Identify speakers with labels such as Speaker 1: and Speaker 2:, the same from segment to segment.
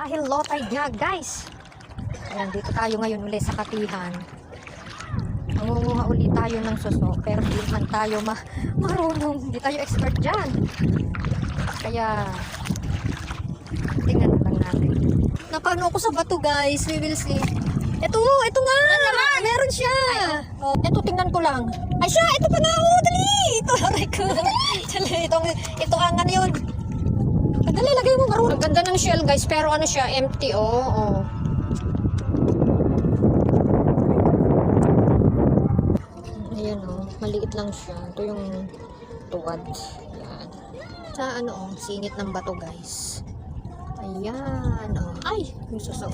Speaker 1: Ah, hello tayo nga guys. Ayan, dito tayo ngayon ulit sa katihan. Mangunguha ulit tayo ng suso, pero hindi man tayo ma marunong. Hindi tayo expert dyan. Kaya, tingnan na lang natin. Napano ako sa bato guys, we will see. Ito, ito nga! Meron siya! Oh, ito, tingnan ko lang. Ay siya, ito pa na! Oh, dali! Ito, aray ko. Dali, ito, ito ang ano yun. Dali, lagay. Ang ganda ng shell guys, pero ano siya, empty oh. oh. Ayan oh, maliit lang siya. Ito yung tuwad. Ayan. Sa ano oh, singit ng bato guys. Ayan oh. Ay, yung suso.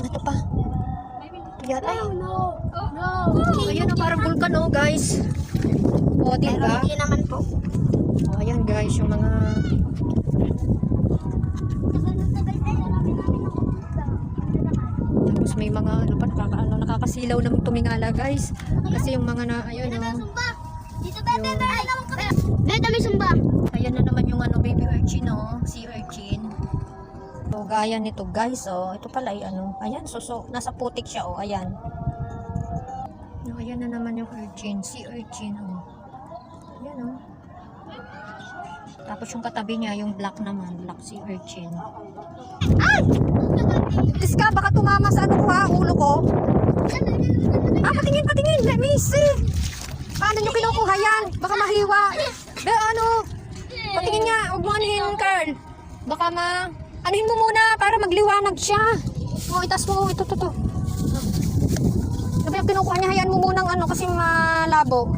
Speaker 1: Ito pa. Ayan, ay.
Speaker 2: no. No.
Speaker 1: Ayan oh, parang vulkan oh guys. Oh,
Speaker 2: Pero
Speaker 1: diba?
Speaker 2: hindi naman po.
Speaker 1: Oh, ayan guys, yung mga Tapos may mga ano pa, nakaka, ano, nakakasilaw ng tumingala guys. Kasi yung mga na, ayun oh.
Speaker 2: Dito bebe, naman kami. Bebe, may sumba.
Speaker 1: Ayan na naman yung ano, baby urchin oh. Sea urchin. So, gaya nito guys oh. Ito pala ay ano. Ayan, so, so nasa putik siya oh. Ayan. No, ayan na naman yung urchin. Sea urchin oh. Ayan oh. Tapos yung katabi niya, yung black naman. Black sea urchin. Tis ka, baka tumama sa ano ko ha, ulo ko. Ah, patingin, patingin. Let me see. Paano nyo kinukuha yan? Baka mahiwa. Be, ano? Patingin nga, huwag mo anihin, Carl. Baka ma... Anihin mo muna para magliwanag siya. O, itas mo. Ito, ito, ito. Sabi yung kinukuha niya, hayaan mo munang ano kasi malabo.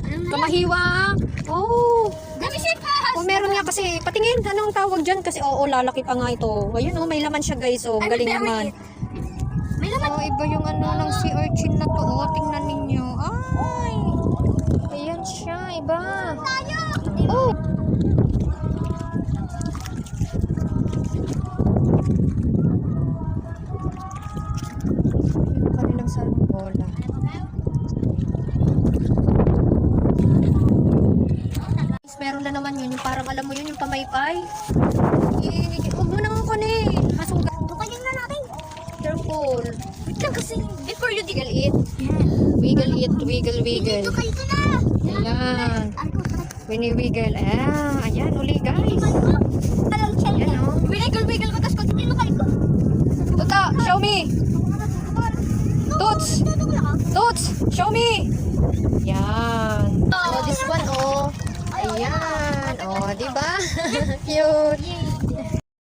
Speaker 1: Baka mahiwa. Oh. O meron nga kasi, patingin, anong tawag dyan? Kasi oo, lalaki pa nga ito. Ayun oh, may laman siya guys. Oh,
Speaker 2: Ano,
Speaker 1: galing naman.
Speaker 2: May laman.
Speaker 1: Oh, iba yung ano ng sea urchin na to. Oh, tingnan ninyo. Ay! Ayan siya, iba.
Speaker 2: Tayo.
Speaker 1: Oh! Yung kanilang sarbola. Meron na naman yun, yung parang alam mo yun, yung pamaypay. Eh, huwag mo nang kunin. Masugat.
Speaker 2: Tukayin na natin.
Speaker 1: Careful.
Speaker 2: Wait lang kasi.
Speaker 1: Before you wiggle it, wiggle it, wiggle, wiggle.
Speaker 2: Tukayin ko na.
Speaker 1: Ayan. Wini-wiggle. Ah, ayan, uli guys.
Speaker 2: Alam.
Speaker 1: Ayan oh.
Speaker 2: Wiggle, wiggle ko. Tapos kung hindi ko.
Speaker 1: Tuta, show me. Toots. Toots, show me. Yan. Oh, this one, oh. Ayan. O, oh, diba? Cute.